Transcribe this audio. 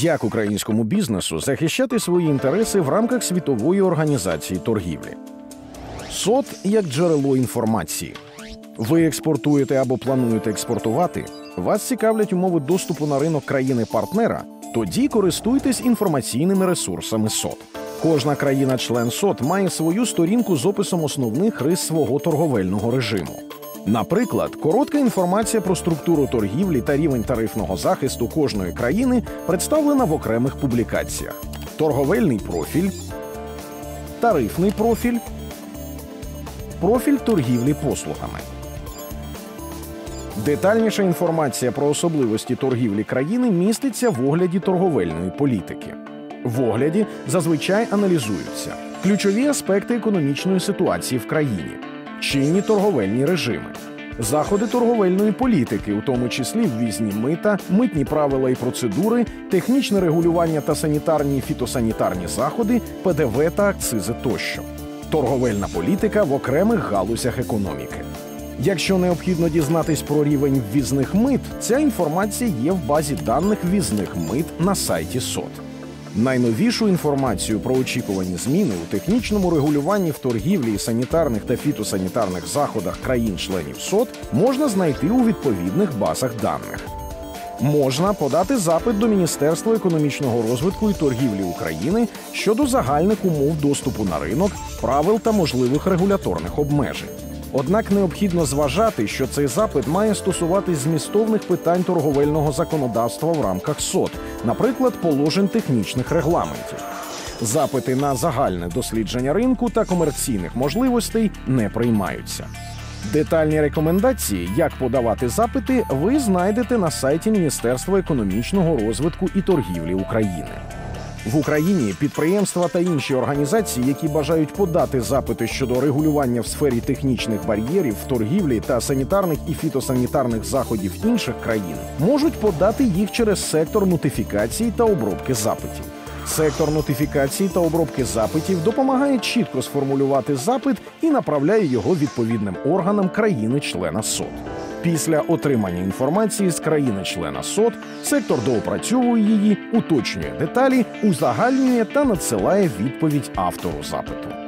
Як українському бізнесу захищати свої інтереси в рамках світової організації торгівлі? СОТ як джерело інформації. Ви експортуєте або плануєте експортувати? Вас цікавлять умови доступу на ринок країни-партнера? Тоді користуйтесь інформаційними ресурсами СОТ. Кожна країна-член СОТ має свою сторінку з описом основних рис свого торговельного режиму. Наприклад, коротка інформація про структуру торгівлі та рівень тарифного захисту кожної країни представлена в окремих публікаціях: торговельний профіль, тарифний профіль, профіль торгівлі послугами. Детальніша інформація про особливості торгівлі країни міститься в огляді торговельної політики. В огляді зазвичай аналізуються ключові аспекти економічної ситуації в країні, чинні торговельні режими, заходи торговельної політики, у тому числі ввізні мита, митні правила і процедури, технічне регулювання та санітарні і фітосанітарні заходи, ПДВ та акцизи тощо, торговельна політика в окремих галузях економіки. Якщо необхідно дізнатись про рівень ввізних мит, ця інформація є в базі даних ввізних мит на сайті СОТ. Найновішу інформацію про очікувані зміни у технічному регулюванні в торгівлі і санітарних та фітосанітарних заходах країн-членів СОТ можна знайти у відповідних базах даних. Можна подати запит до Міністерства економічного розвитку і торгівлі України щодо загальних умов доступу на ринок, правил та можливих регуляторних обмежень. Однак необхідно зважати, що цей запит має стосуватись змістовних питань торговельного законодавства в рамках СОТ, наприклад, положень технічних регламентів. Запити на загальне дослідження ринку та комерційних можливостей не приймаються. Детальні рекомендації, як подавати запити, ви знайдете на сайті Міністерства економічного розвитку і торгівлі України. В Україні підприємства та інші організації, які бажають подати запити щодо регулювання в сфері технічних бар'єрів, торгівлі та санітарних і фітосанітарних заходів інших країн, можуть подати їх через сектор нотифікації та обробки запитів. Сектор нотифікації та обробки запитів допомагає чітко сформулювати запит і направляє його відповідним органам країни-члена СОТ. Після отримання інформації з країни-члена СОТ сектор доопрацьовує її, уточнює деталі, узагальнює та надсилає відповідь автору запиту.